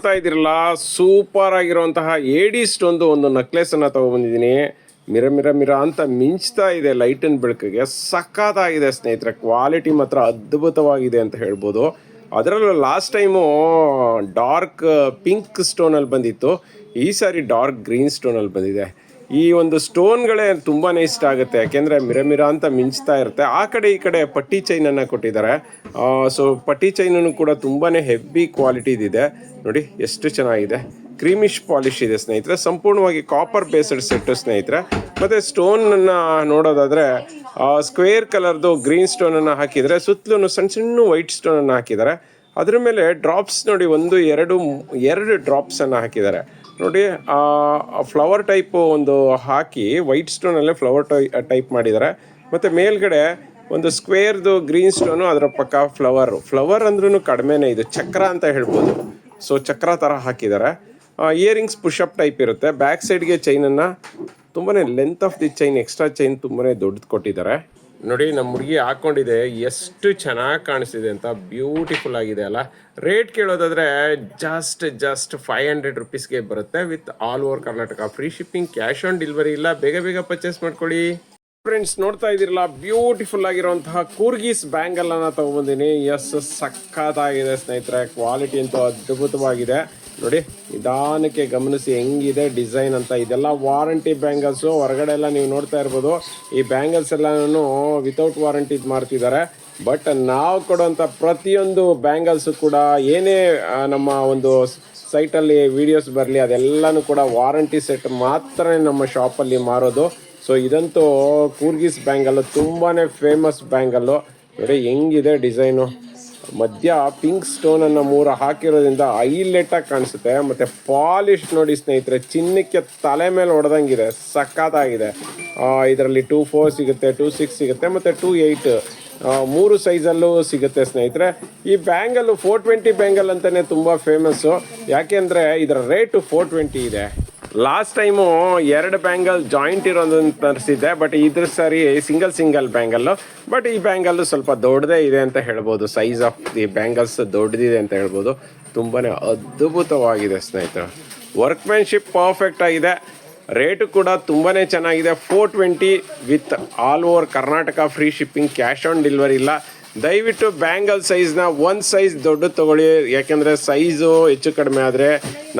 ನೋಡ್ತಾ ಇದ್ದೀರಲ್ಲ ಸೂಪರ್ ಆಗಿರುವಂತಹ ಏಡಿಸ್ಟ್ ಒಂದು ಒಂದು ನೆಕ್ಲೆಸ್ ಅನ್ನ ತಗೊಬಂದಿದ್ದೀನಿ ಮಿರ ಮಿರ ಮಿರ ಅಂತ ಮಿಂಚ್ತಾ ಇದೆ ಲೈಟಿನ ಬೆಳಕಿಗೆ ಸಖತ್ತಾಗಿದೆ ಸ್ನೇಹಿತರೆ ಕ್ವಾಲಿಟಿ ಮಾತ್ರ ಅದ್ಭುತವಾಗಿದೆ ಅಂತ ಹೇಳ್ಬೋದು. ಅದರಲ್ಲೂ ಲಾಸ್ಟ್ ಟೈಮು ಡಾರ್ಕ್ ಪಿಂಕ್ ಸ್ಟೋನಲ್ಲಿ ಬಂದಿತ್ತು. ಈ ಸಾರಿ ಡಾರ್ಕ್ ಗ್ರೀನ್ ಸ್ಟೋನಲ್ಲಿ ಬಂದಿದೆ. ಈ ಒಂದು ಸ್ಟೋನ್ಗಳೇ ತುಂಬಾ ಇಷ್ಟ ಆಗುತ್ತೆ. ಯಾಕೆಂದರೆ ಮಿರಮಿರ ಮಿರ ಅಂತ ಮಿಂಚ್ತಾ ಇರುತ್ತೆ. ಆ ಕಡೆ ಈ ಕಡೆ ಪಟ್ಟಿ ಚೈನನ್ನು ಕೊಟ್ಟಿದ್ದಾರೆ. ಸೊ ಪಟ್ಟಿ ಚೈನೂ ಕೂಡ ತುಂಬಾ ಹೆವಿ ಕ್ವಾಲಿಟಿದಿದೆ ನೋಡಿ, ಎಷ್ಟು ಚೆನ್ನಾಗಿದೆ. ಕ್ರೀಮಿಶ್ ಪಾಲಿಶ್ ಇದೆ ಸ್ನೇಹಿತರೆ. ಸಂಪೂರ್ಣವಾಗಿ ಕಾಪರ್ ಬೇಸ್ಡ್ ಸೆಟ್ ಸ್ನೇಹಿತರೆ. ಮತ್ತು ಸ್ಟೋನನ್ನು ನೋಡೋದಾದರೆ ಸ್ಕ್ವೇರ್ ಕಲರ್ದು ಗ್ರೀನ್ ಸ್ಟೋನನ್ನು ಹಾಕಿದರೆ, ಸುತ್ತಲೂ ಸಣ್ಣ ಸಣ್ಣ ವೈಟ್ ಸ್ಟೋನನ್ನು ಹಾಕಿದ್ದಾರೆ. ಅದ್ರ ಮೇಲೆ ಡ್ರಾಪ್ಸ್ ನೋಡಿ, ಒಂದು, ಎರಡು ಎರಡು ಡ್ರಾಪ್ಸನ್ನು ಹಾಕಿದ್ದಾರೆ. ನೋಡಿ, ಆ ಫ್ಲವರ್ ಟೈಪ್ ಒಂದು ಹಾಕಿ ವೈಟ್ ಸ್ಟೋನಲ್ಲೇ ಫ್ಲವರ್ ಟೈ ಟೈಪ್ ಮಾಡಿದ್ದಾರೆ ಮತ್ತು ಮೇಲ್ಗಡೆ ಒಂದು ಸ್ಕ್ವೇರ್ದು ಗ್ರೀನ್ ಸ್ಟೋನು ಅದರ ಪಕ್ಕ ಫ್ಲವರು ಫ್ಲವರ್ ಅಂದ್ರೂ ಕಡಿಮೆನೇ ಇದು, ಚಕ್ರ ಅಂತ ಹೇಳ್ಬೋದು. ಸೊ ಚಕ್ರ ಥರ ಹಾಕಿದ್ದಾರೆ ಇಯರಿಂಗ್ಸ್ ಪುಷಪ್ ಟೈಪ್ ಇರುತ್ತೆ. ಬ್ಯಾಕ್ ಸೈಡ್ಗೆ ಚೈನನ್ನು ತುಂಬಾ length of the chain extra chain ತುಂಬಾ ದೊಡ್ಡದು ಕೊಟ್ಟಿದ್ದಾರೆ ನೋಡಿ ನಮ್ಮ ಹುಡುಗಿ ಹಾಕೊಂಡಿದೆ. ಎಷ್ಟು ಚೆನ್ನಾಗಿ ಕಾಣಿಸ್ತಿದೆ ಅಂತ ಬ್ಯೂಟಿಫುಲ್ ಆಗಿದೆ ಅಲ್ಲ? ರೇಟ್ ಕೇಳೋದಾದ್ರೆ ಜಸ್ಟ್ ಜಸ್ಟ್ ಫೈವ್ ಹಂಡ್ರೆಡ್ ರುಪೀಸ್ಗೆ ಬರುತ್ತೆ with all over Karnataka free shipping cash on delivery ಇಲ್ಲ. ಬೇಗ ಬೇಗ ಪರ್ಚೇಸ್ ಮಾಡ್ಕೊಳ್ಳಿ. ಫ್ರೆಂಡ್ಸ್ ನೋಡ್ತಾ ಇದ್ದೀರಲ್ಲ ಬ್ಯೂಟಿಫುಲ್ ಆಗಿರುವಂತಹ ಕೂರ್ಗೀಸ್ ಬ್ಯಾಂಗಲ್ ಅನ್ನ ತಗೊಂಡ್ಬಂದಿನಿ ಎಸ್ ಸಖತ್ತಾಗಿದೆ ಸ್ನೇಹಿತರೆ. ಕ್ವಾಲಿಟಿ ಅಂತೂ ಅದ್ಭುತವಾಗಿದೆ. ನೋಡಿ, ನಿಧಾನಕ್ಕೆ ಗಮನಿಸಿ ಹೆಂಗಿದೆ ಡಿಸೈನ್ ಅಂತ. ಇದೆಲ್ಲ ವಾರಂಟಿ ಬ್ಯಾಂಗಲ್ಸು. ಹೊರಗಡೆ ಎಲ್ಲ ನೀವು ನೋಡ್ತಾ ಇರ್ಬೋದು. ಈ ಬ್ಯಾಂಗಲ್ಸ್ ಎಲ್ಲಾನು ವಿತೌಟ್ ವಾರಂಟಿ ಮಾಡ್ತಿದ್ದಾರೆ. ಬಟ್ ನಾವು ಕೊಡುವಂಥ ಪ್ರತಿಯೊಂದು ಬ್ಯಾಂಗಲ್ಸ್ ಕೂಡ ಏನೇ ನಮ್ಮ ಒಂದು ಸೈಟಲ್ಲಿ ವಿಡಿಯೋಸ್ ಬರಲಿ, ಅದೆಲ್ಲನೂ ಕೂಡ ವಾರಂಟಿ ಸೆಟ್ ಮಾತ್ರ ನಮ್ಮ ಶಾಪಲ್ಲಿ ಮಾರೋದು. ಸೊ ಇದಂತೂ ಕೂರ್ಗಿಸ್ ಬ್ಯಾಂಗಲ್ಲು ತುಂಬಾ ಫೇಮಸ್ ಬ್ಯಾಂಗಲ್ಲು. ನೋಡಿ, ಹೆಂಗಿದೆ ಡಿಸೈನು. ಮಧ್ಯ ಪಿಂಕ್ ಸ್ಟೋನ್ ಅನ್ನ ಮೂರ ಹಾಕಿರೋದ್ರಿಂದ ಐ ಆಗಿ ಕಾಣಿಸುತ್ತೆ. ಮತ್ತೆ ಪಾಲಿಶ್ ನೋಡಿ ಸ್ನೇಹಿತರೆ, ಚಿನ್ನಕ್ಕೆ ತಲೆ ಮೇಲೆ ಹೊಡೆದಂಗಿದೆ, ಸಖತ್ತಾಗಿದೆ. ಇದರಲ್ಲಿ ಟೂ ಫೋರ್ ಸಿಗುತ್ತೆ ಟೂ ಸಿಕ್ಸ್ ಸಿಗುತ್ತೆ, ಮತ್ತೆ ಟೂ ಏಯ್ಟ್ ಮೂರು ಸೈಜಲ್ಲೂ ಸಿಗುತ್ತೆ ಸ್ನೇಹಿತರೆ. ಈ ಬ್ಯಾಂಗಲ್ಲು ಫೋರ್ ಟ್ವೆಂಟಿ ಬ್ಯಾಂಗಲ್ ಅಂತಲೇ ತುಂಬಾ ಫೇಮಸ್ಸು ಯಾಕೆಂದ್ರೆ ಇದರ ರೇಟು ಫೋರ್ ಟ್ವೆಂಟಿ ಇದೆ. ಲಾಸ್ಟ್ ಟೈಮು ಎರಡು ಬ್ಯಾಂಗಲ್ ಜಾಯಿಂಟ್ ಇರೋದನ್ನ ತರಿಸಿದ್ದೆ ಬಟ್ ಇದ್ರ ಸರಿ ಸಿಂಗಲ್ ಸಿಂಗಲ್ ಬ್ಯಾಂಗಲ್ಲು ಬಟ್ ಈ ಬ್ಯಾಂಗಲ್ಲು ಸ್ವಲ್ಪ ದೊಡ್ಡದೇ ಇದೆ ಅಂತ ಹೇಳ್ಬೋದು. ಸೈಜ್ ಆಫ್ ದಿ ಬ್ಯಾಂಗಲ್ಸ್ ದೊಡ್ಡದಿದೆ ಅಂತ ಹೇಳ್ಬೋದು. ತುಂಬಾ ಅದ್ಭುತವಾಗಿದೆ ಸ್ನೇಹಿತರು. ವರ್ಕ್ಮ್ಯಾನ್ಶಿಪ್ ಪರ್ಫೆಕ್ಟ್ ಆಗಿದೆ. ರೇಟು ಕೂಡ ತುಂಬಾ ಚೆನ್ನಾಗಿದೆ. Four twenty with all over Karnataka free shipping cash on delivery ಇಲ್ಲ. ದಯವಿಟ್ಟು ಬ್ಯಾಂಗಲ್ ಸೈಜ್ನ ಒಂದು ಸೈಜ್ ದೊಡ್ಡ ತಗೊಳ್ಳಿ. ಯಾಕೆಂದರೆ ಸೈಜು ಹೆಚ್ಚು ಕಡಿಮೆ ಆದರೆ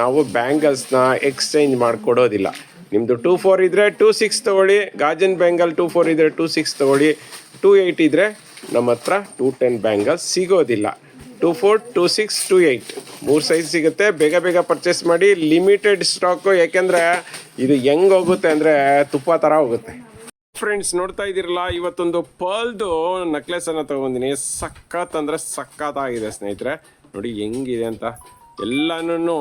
ನಾವು ಬ್ಯಾಂಗಲ್ಸ್ನ ಎಕ್ಸ್ಚೇಂಜ್ ಮಾಡಿಕೊಡೋದಿಲ್ಲ. ನಿಮ್ಮದು ಟೂ ಫೋರ್ ಇದ್ದರೆ ಟೂ ಸಿಕ್ಸ್ ತೊಗೊಳ್ಳಿ. ಗಾಜನ್ ಬ್ಯಾಂಗಲ್ ಟೂ ಫೋರ್ ಇದ್ದರೆ ಟೂ ಸಿಕ್ಸ್ ತೊಗೊಳ್ಳಿ. ಟೂ ಏಯ್ಟ್ ಇದ್ದರೆ ನಮ್ಮ ಹತ್ರ ಟೂ ಟೆನ್ ಬ್ಯಾಂಗಲ್ಸ್ ಸಿಗೋದಿಲ್ಲ. Two four two six two eight ಮೂರು ಸೈಜ್ ಸಿಗುತ್ತೆ. ಬೇಗ ಬೇಗ ಪರ್ಚೇಸ್ ಮಾಡಿ. ಲಿಮಿಟೆಡ್ ಸ್ಟಾಕು ಯಾಕೆಂದರೆ ಇದು ಹೆಂಗೆ ಹೋಗುತ್ತೆ ಅಂದರೆ ತುಪ್ಪ ಥರ ಹೋಗುತ್ತೆ. ಫ್ರೆಂಡ್ಸ್ ನೋಡ್ತಾ ಇದ್ದೀರಲ್ಲ ಇವತ್ತೊಂದು ಪರ್ಲ್ದು ನೆಕ್ಲೆಸ್ ಅನ್ನ ತಗೊಂಡಿನಿ ಸಖತ್ ಅಂದ್ರೆ ಸಖತ್ತಾಗಿದೆ ಸ್ನೇಹಿತರೆ. ನೋಡಿ ಹೆಂಗಿದೆ ಅಂತ. ಎಲ್ಲಾನು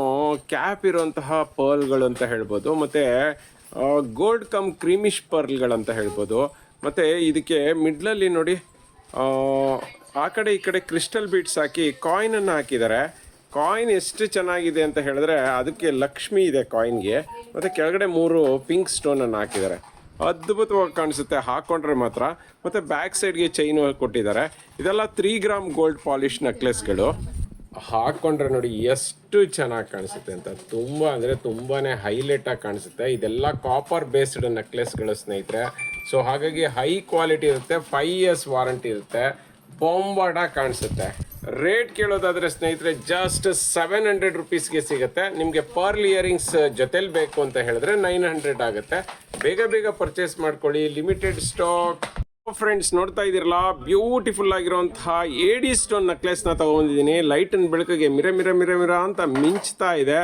ಕ್ಯಾಪ್ ಇರುವಂತಹ ಪರ್ಲ್ಗಳು ಅಂತ ಹೇಳ್ಬೋದು. ಮತ್ತೆ ಗೋಲ್ಡ್ ಕಮ್ ಕ್ರೀಮಿಶ್ ಪರ್ಲ್ಗಳು ಅಂತ ಹೇಳ್ಬೋದು. ಮತ್ತೆ ಇದಕ್ಕೆ ಮಿಡ್ಲಲ್ಲಿ ನೋಡಿ ಆ, ಕಡೆ ಈ ಕಡೆ ಕ್ರಿಸ್ಟಲ್ ಬೀಟ್ಸ್ ಹಾಕಿ ಕಾಯಿನ್ ಅನ್ನು ಹಾಕಿದ್ದಾರೆ. ಕಾಯಿನ್ ಎಷ್ಟು ಚೆನ್ನಾಗಿದೆ ಅಂತ ಹೇಳಿದ್ರೆ ಅದಕ್ಕೆ ಲಕ್ಷ್ಮಿ ಇದೆ ಕಾಯಿನ್ಗೆ ಮತ್ತೆ ಕೆಳಗಡೆ ಮೂರು ಪಿಂಕ್ ಸ್ಟೋನ್ ಅನ್ನು ಹಾಕಿದ್ದಾರೆ. ಅದ್ಭುತವಾಗಿ ಕಾಣಿಸುತ್ತೆ. ಹಾಕೊಂಡ್ರೆ ಮಾತ್ರ. ಮತ್ತೆ ಬ್ಯಾಕ್ ಸೈಡ್ಗೆ ಚೈನು ಕೊಟ್ಟಿದ್ದಾರೆ. ಇದೆಲ್ಲ ತ್ರೀ ಗ್ರಾಮ್ ಗೋಲ್ಡ್ ಪಾಲಿಶ್ ನೆಕ್ಲೆಸ್ಗಳು ಹಾಕೊಂಡ್ರೆ ನೋಡಿ ಎಷ್ಟು ಚೆನ್ನಾಗಿ ಕಾಣಿಸುತ್ತೆ ಅಂತ. ತುಂಬ ಅಂದರೆ ತುಂಬಾ ಹೈಲೈಟ್ ಆಗಿ ಕಾಣಿಸುತ್ತೆ. ಇದೆಲ್ಲ ಕಾಪರ್ ಬೇಸ್ಡ್ ನೆಕ್ಲೆಸ್ಗಳು ಸ್ನೇಹಿತರೆ. ಸೊ ಹಾಗಾಗಿ ಹೈ ಕ್ವಾಲಿಟಿ ಇರುತ್ತೆ. ಫೈವ್ ಇಯರ್ಸ್ ವಾರಂಟಿ ಇರುತ್ತೆ. ಬೊಂಬಾಟ ಕಾಣಿಸುತ್ತೆ. ರೇಟ್ ಕೇಳೋದಾದ್ರೆ ಸ್ನೇಹಿತರೆ ಜಸ್ಟ್ ಸೆವೆನ್ ಹಂಡ್ರೆಡ್ ರುಪೀಸ್ಗೆ ಸಿಗುತ್ತೆ. ನಿಮಗೆ ಪರ್ಲ್ ಇಯರಿಂಗ್ಸ್ ಜೊತೆಲಿ ಬೇಕು ಅಂತ ಹೇಳಿದ್ರೆ ನೈನ್ ಹಂಡ್ರೆಡ್ ಆಗುತ್ತೆ. ಬೇಗ ಬೇಗ ಪರ್ಚೇಸ್ ಮಾಡ್ಕೊಳ್ಳಿ. ಲಿಮಿಟೆಡ್ ಸ್ಟಾಕ್ ಫ್ರೆಂಡ್ಸ್ ನೋಡ್ತಾ ಇದ್ದೀರಲ್ಲ? ಬ್ಯೂಟಿಫುಲ್ ಆಗಿರುವಂತಹ ಏಡಿ ಸ್ಟೋನ್ ನೆಕ್ಲೆಸ್ನ ತಗೊಂಡಿದ್ದೀನಿ. ಲೈಟಿನ ಬೆಳಕಿಗೆ ಮಿರ ಮಿರ ಮಿರ ಮಿರ ಅಂತ ಮಿಂಚ್ತಾ ಇದೆ.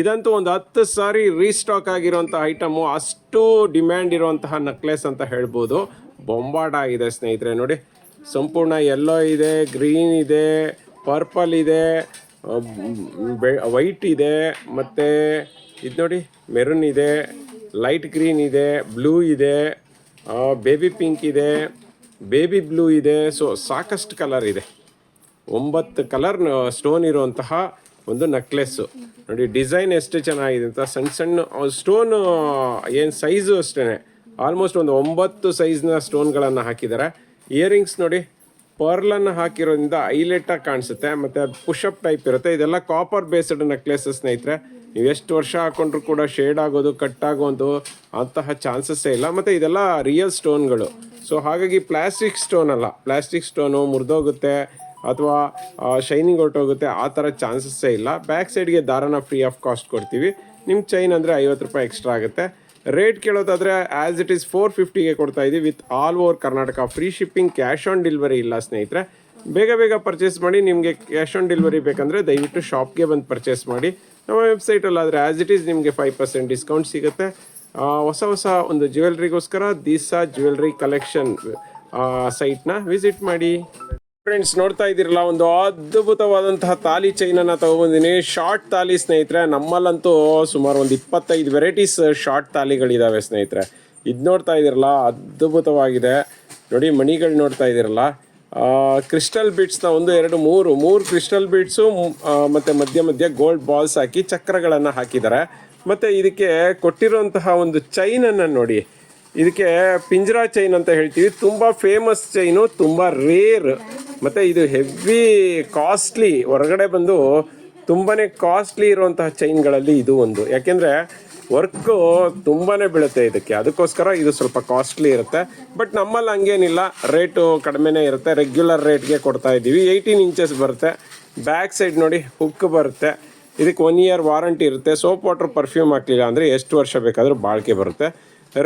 ಇದಂತೂ ಒಂದು ಹತ್ತು ಸಾರಿ ರೀಸ್ಟಾಕ್ ಆಗಿರುವಂಥ ಐಟಮು ಅಷ್ಟು ಡಿಮ್ಯಾಂಡ್ ಇರುವಂತಹ ನೆಕ್ಲೆಸ್ ಅಂತ ಹೇಳ್ಬೋದು. ಬೊಂಬಾಟ ಆಗಿದೆ ಸ್ನೇಹಿತರೆ, ನೋಡಿ. ಸಂಪೂರ್ಣ ಯೆಲ್ಲೋ ಇದೆ ಗ್ರೀನ್ ಇದೆ ಪರ್ಪಲ್ ಇದೆ ವೈಟ್ ಇದೆ, ಮತ್ತು ಇದು ನೋಡಿ ಮೆರೂನ್ ಇದೆ. ಲೈಟ್ ಗ್ರೀನ್ ಇದೆ ಬ್ಲೂ ಇದೆ ಬೇಬಿ ಪಿಂಕ್ ಇದೆ ಬೇಬಿ ಬ್ಲೂ ಇದೆ. ಸೊ ಸಾಕಷ್ಟು ಕಲರ್ ಇದೆ. ಒಂಬತ್ತು ಕಲರ್ ಸ್ಟೋನ್ ಇರುವಂತಹ ಒಂದು ನೆಕ್ಲೆಸ್ಸು ನೋಡಿ ಡಿಸೈನ್ ಎಷ್ಟು ಚೆನ್ನಾಗಿದೆ ಅಂತ ಸಣ್ಣ ಸಣ್ಣ ಸ್ಟೋನು ಏನು ಸೈಜು ಅಷ್ಟೇ ಆಲ್ಮೋಸ್ಟ್ ಒಂದು ಒಂಬತ್ತು ಸೈಜ್ನ ಸ್ಟೋನ್ಗಳನ್ನು ಹಾಕಿದ್ದಾರೆ. ಇಯರಿಂಗ್ಸ್ ನೋಡಿ ಪರ್ಲನ್ನು ಹಾಕಿರೋದ್ರಿಂದ ಐಲೆಟ್ಟಾಗಿ ಕಾಣಿಸುತ್ತೆ. ಮತ್ತು ಪುಷಪ್ ಟೈಪ್ ಇರುತ್ತೆ. ಇದೆಲ್ಲ ಕಾಪರ್ ಬೇಸ್ಡ್ ನೆಕ್ಲೆಸಸ್ ಸ್ನೇಹಿತರೆ. ನೀವು ವರ್ಷ ಹಾಕೊಂಡ್ರು ಕೂಡ ಶೇಡ್ ಆಗೋದು ಕಟ್ ಆಗೋದು, ಅಂತಹ ಚಾನ್ಸಸ್ಸೇ ಇಲ್ಲ. ಮತ್ತು ಇದೆಲ್ಲ ರಿಯಲ್ ಸ್ಟೋನ್ಗಳು ಸೊ ಹಾಗಾಗಿ ಪ್ಲಾಸ್ಟಿಕ್ ಸ್ಟೋನ್ ಅಲ್ಲ. ಪ್ಲಾಸ್ಟಿಕ್ ಸ್ಟೋನು ಮುರಿದೋಗುತ್ತೆ ಅಥವಾ ಶೈನಿಂಗ್ ಹೊರಟೋಗುತ್ತೆ, ಆ ಥರ ಚಾನ್ಸಸ್ಸೇ ಇಲ್ಲ. ಬ್ಯಾಕ್ ಸೈಡ್ಗೆ ದಾರನ ಫ್ರೀ ಆಫ್ ಕಾಸ್ಟ್ ಕೊಡ್ತೀವಿ. ನಿಮ್ಮ ಚೈನ್ ಅಂದರೆ ಐವತ್ತು ರೂಪಾಯಿ ಎಕ್ಸ್ಟ್ರಾ ಆಗುತ್ತೆ. ರೇಟ್ ಕೇಳೋದಾದರೆ ಆ್ಯಸ್ ಇಟ್ ಈಸ್ ಫೋರ್ ಫಿಫ್ಟಿಗೆ ಕೊಡ್ತಾ ಇದ್ದೀವಿ with all over Karnataka free shipping cash on delivery ಇಲ್ಲ ಸ್ನೇಹಿತರೆ. ಬೇಗ ಬೇಗ ಪರ್ಚೇಸ್ ಮಾಡಿ, ನಿಮಗೆ ಕ್ಯಾಶ್ ಆನ್ ಡೆಲಿವರಿ ಬೇಕಂದರೆ ದಯವಿಟ್ಟು ಶಾಪ್ಗೆ ಬಂದು ಪರ್ಚೇಸ್ ಮಾಡಿ. ನಮ್ಮ ವೆಬ್ಸೈಟಲ್ಲಾದರೆ ಆ್ಯಸ್ ಇಟ್ ಈಸ್ ನಿಮಗೆ ಫೈವ್ ಪರ್ಸೆಂಟ್ ಡಿಸ್ಕೌಂಟ್ ಸಿಗುತ್ತೆ. ಹೊಸ ಹೊಸ ಒಂದು ಜ್ಯುವೆಲ್ರಿಗೋಸ್ಕರ ದಿಸಾ ಜ್ಯುವೆಲ್ರಿ ಕಲೆಕ್ಷನ್ ಸೈಟ್ನ ವಿಸಿಟ್ ಮಾಡಿ. ಫ್ರೆಂಡ್ಸ್ ನೋಡ್ತಾ ಇದ್ದೀರಲ್ಲ, ಒಂದು ಅದ್ಭುತವಾದಂತಹ ತಾಲಿ ಚೈನನ್ನು ತಗೊಬಂದಿನಿ. ಶಾರ್ಟ್ ತಾಲಿ ಸ್ನೇಹಿತರೆ, ನಮ್ಮಲ್ಲಂತೂ ಸುಮಾರು ಒಂದು ಇಪ್ಪತ್ತೈದು ವೆರೈಟೀಸ್ ಶಾರ್ಟ್ ತಾಲಿಗಳಿದ್ದಾವೆ ಸ್ನೇಹಿತರೆ. ಇದು ನೋಡ್ತಾ ಇದ್ದೀರಲ್ಲ, ಅದ್ಭುತವಾಗಿದೆ. ನೋಡಿ, ಮಣಿಗಳು ನೋಡ್ತಾ ಇದ್ದೀರಲ್ಲ. ಕ್ರಿಸ್ಟಲ್ ಬೀಟ್ಸ್ನ ಒಂದು ಎರಡು, ಮೂರು ಮೂರು ಕ್ರಿಸ್ಟಲ್ ಬೀಟ್ಸು ಮತ್ತು ಮಧ್ಯ ಮಧ್ಯ ಗೋಲ್ಡ್ ಬಾಲ್ಸ್ ಹಾಕಿ ಚಕ್ರಗಳನ್ನು ಹಾಕಿದ್ದಾರೆ. ಮತ್ತು ಇದಕ್ಕೆ ಕೊಟ್ಟಿರುವಂತಹ ಒಂದು ಚೈನನ್ನು ನೋಡಿ. ಇದಕ್ಕೆ ಪಿಂಜರಾ ಚೈನ್ ಅಂತ ಹೇಳ್ತೀವಿ. ತುಂಬ ಫೇಮಸ್ ಚೈನು ತುಂಬ ರೇರ್ ಮತ್ತು ಇದು ಹೆವಿ ಕಾಸ್ಟ್ಲಿ ಹೊರಗಡೆ ಬಂದು ತುಂಬಾ ಕಾಸ್ಟ್ಲಿ ಇರುವಂತಹ ಚೈನ್ಗಳಲ್ಲಿ ಇದು ಒಂದು. ಯಾಕೆಂದರೆ ವರ್ಕು ತುಂಬಾ ಬೀಳುತ್ತೆ ಇದಕ್ಕೆ. ಅದಕ್ಕೋಸ್ಕರ ಇದು ಸ್ವಲ್ಪ ಕಾಸ್ಟ್ಲಿ ಇರುತ್ತೆ. ಬಟ್ ನಮ್ಮಲ್ಲಿ ಹಂಗೇನಿಲ್ಲ. ರೇಟು ಕಡಿಮೆನೇ ಇರುತ್ತೆ. ರೆಗ್ಯುಲರ್ ರೇಟ್ಗೆ ಕೊಡ್ತಾ ಇದ್ದೀವಿ. ಏಯ್ಟೀನ್ ಇಂಚಸ್ ಬರುತ್ತೆ. ಬ್ಯಾಕ್ ಸೈಡ್ ನೋಡಿ ಹುಕ್ ಬರುತ್ತೆ. ಇದಕ್ಕೆ ಒನ್ ಇಯರ್ ವಾರಂಟಿ ಇರುತ್ತೆ. ಸೋಪ್ ವಾಟರ್ ಪರ್ಫ್ಯೂಮ್ ಹಾಕಲಿಲ್ಲ ಅಂದರೆ ಎಷ್ಟು ವರ್ಷ ಬೇಕಾದರೂ ಬಾಳಿಕೆ ಬರುತ್ತೆ.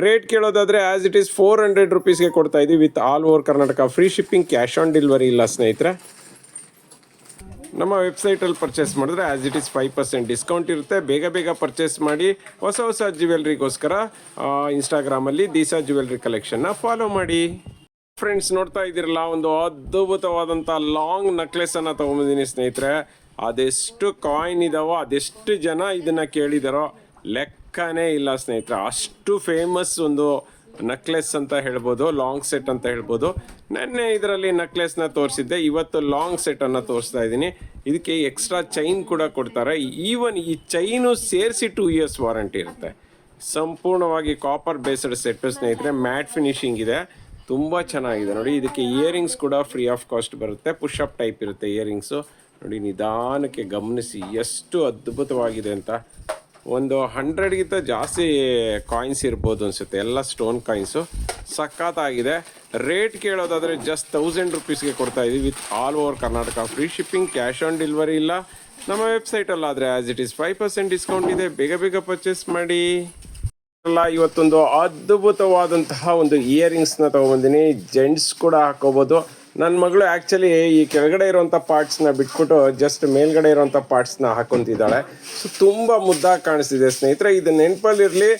Rate ಕೇಳೋದಾದರೆ as it is four hundred ರುಪೀಸ್ಗೆ ಕೊಡ್ತಾ ಇದ್ದೀವಿ with all over Karnataka free shipping cash on delivery ಇಲ್ಲ ಸ್ನೇಹಿತರೆ. ನಮ್ಮ ವೆಬ್ಸೈಟಲ್ಲಿ ಪರ್ಚೇಸ್ ಮಾಡಿದ್ರೆ as it is five percent discount ಇರುತ್ತೆ. ಬೇಗ ಬೇಗ ಪರ್ಚೇಸ್ ಮಾಡಿ ಹೊಸ ಹೊಸ ಜ್ಯುವೆಲ್ರಿಗೋಸ್ಕರ ಇನ್ಸ್ಟಾಗ್ರಾಮಲ್ಲಿ ದೀಸಾ ಜ್ಯುವೆಲ್ರಿ ಕಲೆಕ್ಷನ್ನ ಫಾಲೋ ಮಾಡಿ. ಫ್ರೆಂಡ್ಸ್ ನೋಡ್ತಾ ಇದ್ದೀರಲ್ಲ, ಒಂದು ಅದ್ಭುತವಾದಂಥ ಲಾಂಗ್ ನೆಕ್ಲೆಸನ್ನು ತೊಗೊಂಬಂದಿನಿ ಸ್ನೇಹಿತರೆ. ಅದೆಷ್ಟು ಕಾಯಿನ್ ಇದಾವೋ, ಅದೆಷ್ಟು ಜನ ಇದನ್ನು ಕೇಳಿದಾರೋ ಲೆಕ್ಕನೇ ಇಲ್ಲ ಸ್ನೇಹಿತರೆ. ಅಷ್ಟು ಫೇಮಸ್ ಒಂದು ನೆಕ್ಲೆಸ್ ಅಂತ ಹೇಳ್ಬೋದು ಲಾಂಗ್ ಸೆಟ್ ಅಂತ ಹೇಳ್ಬೋದು. ನೆನ್ನೆ ಇದರಲ್ಲಿ ನೆಕ್ಲೆಸ್ನ ತೋರಿಸಿದ್ದೆ, ಇವತ್ತು ಲಾಂಗ್ ಸೆಟ್ಟನ್ನು ತೋರಿಸ್ತಾ ಇದ್ದೀನಿ. ಇದಕ್ಕೆ ಎಕ್ಸ್ಟ್ರಾ ಚೈನ್ ಕೂಡ ಕೊಡ್ತಾರೆ. ಈವನ್ ಈ ಚೈನು ಸೇರಿಸಿ ಟೂ ಇಯರ್ಸ್ ವಾರಂಟಿ ಇರುತ್ತೆ. ಸಂಪೂರ್ಣವಾಗಿ ಕಾಪರ್ ಬೇಸ್ಡ್ ಸೆಟ್ ಸ್ನೇಹಿತರೆ ಮ್ಯಾಟ್ ಫಿನಿಶಿಂಗ್ ಇದೆ. ತುಂಬ ಚೆನ್ನಾಗಿದೆ. ನೋಡಿ, ಇದಕ್ಕೆ ಇಯರಿಂಗ್ಸ್ ಕೂಡ ಫ್ರೀ ಆಫ್ ಕಾಸ್ಟ್ ಬರುತ್ತೆ. ಪುಷ್ ಅಪ್ ಟೈಪ್ ಇರುತ್ತೆ ಇಯರಿಂಗ್ಸು ನೋಡಿ, ನಿಧಾನಕ್ಕೆ ಗಮನಿಸಿ, ಎಷ್ಟು ಅದ್ಭುತವಾಗಿದೆ ಅಂತ. ಒಂದು ಹಂಡ್ರೆಡ್ಗಿಂತ ಜಾಸ್ತಿ ಕಾಯಿನ್ಸ್ ಇರ್ಬೋದು ಅನಿಸುತ್ತೆ. ಎಲ್ಲ ಸ್ಟೋನ್ ಕಾಯಿನ್ಸು ಸಖತ್ತಾಗಿದೆ. ರೇಟ್ ಕೇಳೋದಾದರೆ ಜಸ್ಟ್ ತೌಸಂಡ್ ರುಪೀಸ್ಗೆ ಕೊಡ್ತಾ ಇದ್ದೀವಿ with all over Karnataka free shipping cash on delivery ಇಲ್ಲ. ನಮ್ಮ ವೆಬ್ಸೈಟಲ್ಲಾದರೆ as it is five percent discount ಇದೆ. ಬೇಗ ಬೇಗ ಪರ್ಚೇಸ್ ಮಾಡಿ. ಅಲ್ಲ ಇವತ್ತೊಂದು ಅದ್ಭುತವಾದಂತಹ ಒಂದು ಇಯರಿಂಗ್ಸ್ನ ತೊಗೊಬಂದಿನಿ. ಜೆಂಟ್ಸ್ ಕೂಡ ಹಾಕೋಬೋದು. ನನ್ನ ಮಗಳು ಆ್ಯಕ್ಚುಲಿ ಈ ಕೆಳಗಡೆ ಇರುವಂಥ ಪಾರ್ಟ್ಸ್ನ ಬಿಟ್ಬಿಟ್ಟು ಜಸ್ಟ್ ಮೇಲ್ಗಡೆ ಇರುವಂಥ ಪಾರ್ಟ್ಸ್ನ ಹಾಕೊಂತಿದ್ದಾಳೆ. ಸೊ ತುಂಬ ಮುದ್ದಾಗಿ ಕಾಣಿಸ್ತಿದೆ ಸ್ನೇಹಿತರೆ. ಇದು ನೆನಪಲ್ಲಿರಲಿ,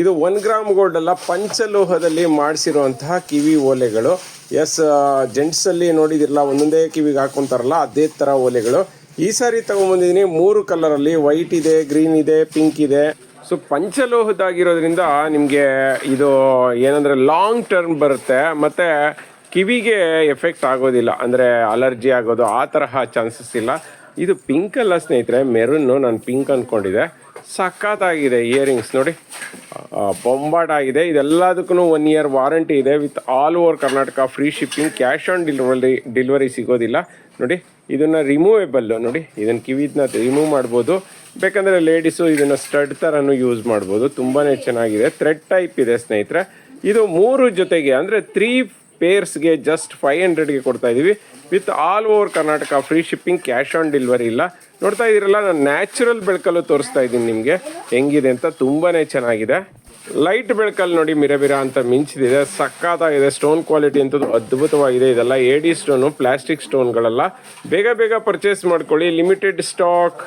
ಇದು ಒನ್ ಗ್ರಾಮ್ ಗೋಲ್ಡ್ ಅಲ್ಲ, ಪಂಚಲೋಹದಲ್ಲಿ ಮಾಡಿಸಿರುವಂತಹ ಕಿವಿ ಓಲೆಗಳು. ಎಸ್ ಜೆಂಟ್ಸಲ್ಲಿ ನೋಡಿದಿರಲ್ಲ, ಒಂದೊಂದೇ ಕಿವಿಗೆ ಹಾಕೊಂತಾರಲ್ಲ, ಅದೇ ಥರ ಓಲೆಗಳು. ಈ ಸಾರಿ ತಗೊಂಬಂದಿದ್ದೀನಿ ಮೂರು ಕಲರಲ್ಲಿ ವೈಟ್ ಇದೆ ಗ್ರೀನ್ ಇದೆ ಪಿಂಕ್ ಇದೆ. ಸೊ ಪಂಚಲೋಹದಾಗಿರೋದ್ರಿಂದ ನಿಮಗೆ ಇದು ಏನಂದರೆ ಲಾಂಗ್ ಟರ್ಮ್ ಬರುತ್ತೆ. ಮತ್ತು ಕಿವಿಗೆ ಎಫೆಕ್ಟ್ ಆಗೋದಿಲ್ಲ. ಅಂದರೆ ಅಲರ್ಜಿ ಆಗೋದು, ಆ ತರಹ ಚಾನ್ಸಸ್ ಇಲ್ಲ. ಇದು ಪಿಂಕ್ ಅಲ್ಲ ಸ್ನೇಹಿತರೆ ಮೆರೂನು ನಾನು ಪಿಂಕ್ ಅಂದ್ಕೊಂಡಿದ್ದೆ ಸಖತ್ತಾಗಿದೆ ಇಯರಿಂಗ್ಸ್ ನೋಡಿ. ಬೊಂಬಾಟ್ ಆಗಿದೆ. ಇದೆಲ್ಲದಕ್ಕೂ ಒನ್ ಇಯರ್ ವಾರಂಟಿ ಇದೆ with all over Karnataka free shipping cash on delivery delivery ಸಿಗೋದಿಲ್ಲ. ನೋಡಿ, ಇದನ್ನು ರಿಮೂವೇಬಲ್ ನೋಡಿ ಇದನ್ನು ಕಿವಿದನ್ನ ರಿಮೂವ್ ಮಾಡ್ಬೋದು. ಬೇಕಂದರೆ ಲೇಡೀಸು ಇದನ್ನು ಸ್ಟಡ್ ಥರನೂ ಯೂಸ್ ಮಾಡ್ಬೋದು. ತುಂಬಾ ಚೆನ್ನಾಗಿದೆ. ಥ್ರೆಡ್ ಟೈಪ್ ಇದೆ ಸ್ನೇಹಿತರೆ. ಇದು ಮೂರು ಜೊತೆಗೆ, ಅಂದರೆ ತ್ರೀ ಪೇರ್ಸ್ಗೆ ಜಸ್ಟ್ ಫೈವ್ ಹಂಡ್ರೆಡ್ಗೆ ಕೊಡ್ತಾ ಇದ್ದೀವಿ with all over Karnataka free shipping cash on delivery ಇಲ್ಲ. ನೋಡ್ತಾ ಇದೀರಲ್ಲ, ನಾನು ನ್ಯಾಚುರಲ್ ಬೆಳಕಲ್ಲೂ ತೋರಿಸ್ತಾ ಇದ್ದೀನಿ ನಿಮಗೆ. ಹೆಂಗಿದೆ ಅಂತ ತುಂಬಾ ಚೆನ್ನಾಗಿದೆ. ಲೈಟ್ ಬೆಳಕಲ್ಲಿ ನೋಡಿ ಮಿರಬಿರ ಅಂತ ಮಿಂಚಿದೆ ಸಕ್ಕತ್ತಾಗಿದೆ ಸ್ಟೋನ್ ಕ್ವಾಲಿಟಿ ಅಂತದ್ದು ಅದ್ಭುತವಾಗಿದೆ. ಇದೆಲ್ಲ ಎಡಿ ಸ್ಟೋನು ಪ್ಲಾಸ್ಟಿಕ್ ಸ್ಟೋನ್ಗಳೆಲ್ಲ ಬೇಗ ಬೇಗ ಪರ್ಚೇಸ್ ಮಾಡ್ಕೊಳ್ಳಿ. ಲಿಮಿಟೆಡ್ ಸ್ಟಾಕ್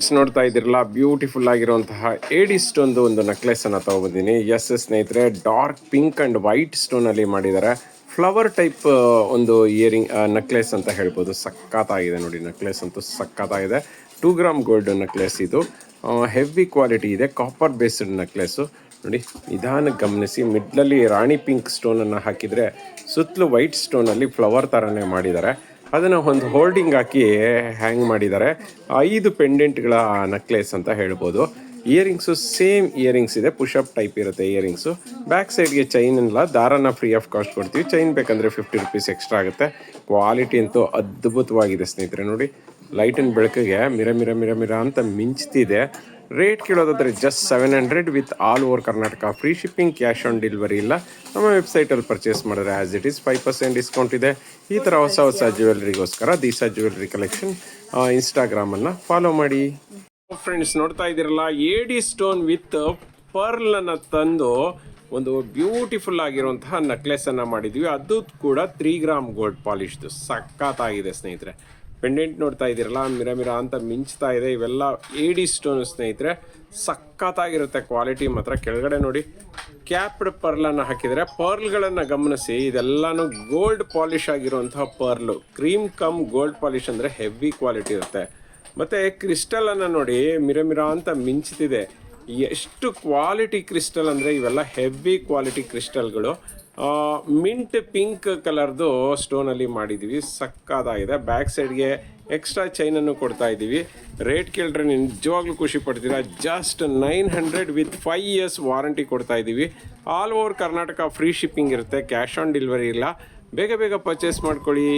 ನೋಡ್ತಾ ಇದ್ದೀರಲ್ಲ ಬ್ಯೂಟಿಫುಲ್ ಆಗಿರುವಂತಹ ಏಡಿ ಸ್ಟೋನ್ದು ಒಂದು ನೆಕ್ಲೆಸ್ ಅನ್ನ ತಗೊಬಂದಿನಿ ಎಸ್ ಸ್ನೇಹಿತರೆ dark pink and white stone ಅಲ್ಲಿ ಮಾಡಿದ್ದಾರೆ ಫ್ಲವರ್ ಟೈಪ್ ಒಂದು ಇಯರಿಂಗ್ ನೆಕ್ಲೆಸ್ ಅಂತ ಹೇಳ್ಬೋದು. ಸಕ್ಕತ್ತಾಗಿದೆ ನೋಡಿ ನೆಕ್ಲೆಸ್ ಅಂತೂ ಸಕ್ಕತ್ತಾಗಿದೆ ಟೂ ಗ್ರಾಮ್ ಗೋಲ್ಡ್ ನೆಕ್ಲೆಸ್ ಇದು. ಹೆವಿ ಕ್ವಾಲಿಟಿ ಇದೆ ಕಾಪರ್ ಬೇಸ್ಡ್ ನೆಕ್ಲೆಸ್ಸು ನೋಡಿ, ನಿಧಾನ ಗಮನಿಸಿ ಮಿಡ್ಲಲ್ಲಿ ರಾಣಿ ಪಿಂಕ್ ಸ್ಟೋನನ್ನು ಹಾಕಿದರೆ ಸುತ್ತಲೂ ವೈಟ್ ಸ್ಟೋನಲ್ಲಿ ಫ್ಲವರ್ ಥರನೇ ಮಾಡಿದ್ದಾರೆ ಅದನ್ನು ಒಂದು ಹೋಲ್ಡಿಂಗ್ ಹಾಕಿ ಹ್ಯಾಂಗ್ ಮಾಡಿದ್ದಾರೆ. ಐದು ಪೆಂಡೆಂಟ್ಗಳ ನೆಕ್ಲೆಸ್ ಅಂತ ಹೇಳ್ಬೋದು. ಇಯರಿಂಗ್ಸು ಸೇಮ್ ಇಯರಿಂಗ್ಸ್ ಇದೆ. ಪುಷಪ್ ಟೈಪ್ ಇರುತ್ತೆ ಇಯರಿಂಗ್ಸು ಬ್ಯಾಕ್ ಸೈಡ್ಗೆ ಚೈನ್ ಇಲ್ಲ ದಾರನ ಫ್ರೀ ಆಫ್ ಕಾಸ್ಟ್ ಕೊಡ್ತೀವಿ. ಚೈನ್ ಬೇಕಂದರೆ ಫಿಫ್ಟಿ ರುಪೀಸ್ ಎಕ್ಸ್ಟ್ರಾ ಆಗುತ್ತೆ. ಕ್ವಾಲಿಟಿ ಅಂತೂ ಅದ್ಭುತವಾಗಿದೆ ಸ್ನೇಹಿತರೆ. ನೋಡಿ ಲೈಟಿನ ಬೆಳಕಿಗೆ ಮಿರ ಮಿರ ಮಿರ ಮಿರ ಅಂತ ಮಿಂಚ್ತಿದೆ. Rate ಕೇಳೋದಾದರೆ just seven hundred with all over Karnataka free shipping cash on delivery ಇಲ್ಲ. ನಮ್ಮ ವೆಬ್ಸೈಟಲ್ಲಿ ಪರ್ಚೇಸ್ ಮಾಡಿದ್ರೆ as it is five percent discount ಇದೆ. ಈ ಥರ ಹೊಸ ಹೊಸ ಜ್ಯುವೆಲ್ರಿಗೋಸ್ಕರ ದಿಸಾ ಜ್ಯುವೆಲ್ರಿ ಕಲೆಕ್ಷನ್ ಇನ್ಸ್ಟಾಗ್ರಾಮನ್ನು ಫಾಲೋ ಮಾಡಿ. ಫ್ರೆಂಡ್ಸ್ ನೋಡ್ತಾ ಇದ್ದೀರಲ್ಲ ಎಡಿ ಸ್ಟೋನ್ ವಿತ್ ಪರ್ಲನ್ನು ತಂದು ಒಂದು ಬ್ಯೂಟಿಫುಲ್ ಆಗಿರುವಂತಹ ನೆಕ್ಲೆಸ್ ಅನ್ನ ಮಾಡಿದ್ವಿ. ಅದು ಕೂಡ ತ್ರೀ ಗ್ರಾಮ್ ಗೋಲ್ಡ್ ಪಾಲಿಶ್ದು ಸಖತ್ತಾಗಿದೆ ಸ್ನೇಹಿತರೆ. ಪೆಂಡೆಂಟ್ ನೋಡ್ತಾ ಇದ್ದೀರಲ್ಲ, ಮಿರ ಮಿರ ಅಂತ ಮಿಂಚ್ತಾ ಇದೆ. ಇವೆಲ್ಲ ಏಡಿ ಸ್ಟೋನ್ ಸ್ನೇಹಿತರೆ, ಸಖತ್ತಾಗಿರುತ್ತೆ ಕ್ವಾಲಿಟಿ ಮಾತ್ರ. ಕೆಳಗಡೆ ನೋಡಿ ಕ್ಯಾಪ್ಡ್ ಪರ್ಲನ್ನು ಹಾಕಿದರೆ ಪರ್ಲ್ಗಳನ್ನು ಗಮನಿಸಿ. ಇದೆಲ್ಲನೂ ಗೋಲ್ಡ್ ಪಾಲಿಶ್ ಆಗಿರುವಂತಹ pearl cream cum gold polish ಅಂದರೆ ಹೆವಿ ಕ್ವಾಲಿಟಿ ಇರುತ್ತೆ. ಮತ್ತು ಕ್ರಿಸ್ಟಲನ್ನು ನೋಡಿ, ಮಿರ ಮಿರ ಅಂತ ಮಿಂಚ್ತಿದೆ. ಎಷ್ಟು ಕ್ವಾಲಿಟಿ ಕ್ರಿಸ್ಟಲ್ ಅಂದರೆ ಇವೆಲ್ಲ ಹೆವಿ ಕ್ವಾಲಿಟಿ ಕ್ರಿಸ್ಟಲ್ಗಳು ಮಿಂಟ್ ಪಿಂಕ್ ಕಲರ್ದು ಸ್ಟೋನಲ್ಲಿ ಮಾಡಿದ್ದೀವಿ ಸಕ್ಕದಾಗಿದೆ. ಬ್ಯಾಕ್ ಸೈಡ್ಗೆ ಎಕ್ಸ್ಟ್ರಾ ಚೈನನ್ನು ಕೊಡ್ತಾ ಇದ್ದೀವಿ ರೇಟ್ ಕೇಳಿದ್ರೆ ನಿಜವಾಗ್ಲೂ ಖುಷಿ ಪಡ್ತೀರಾ? Just nine hundred with five years warranty ಕೊಡ್ತಾ ಇದ್ದೀವಿ all over Karnataka free shipping ಇರುತ್ತೆ. ಕ್ಯಾಶ್ ಆನ್ ಡೆಲಿವರಿ ಇಲ್ಲ. ಬೇಗ ಬೇಗ ಪರ್ಚೇಸ್ ಮಾಡ್ಕೊಳ್ಳಿ.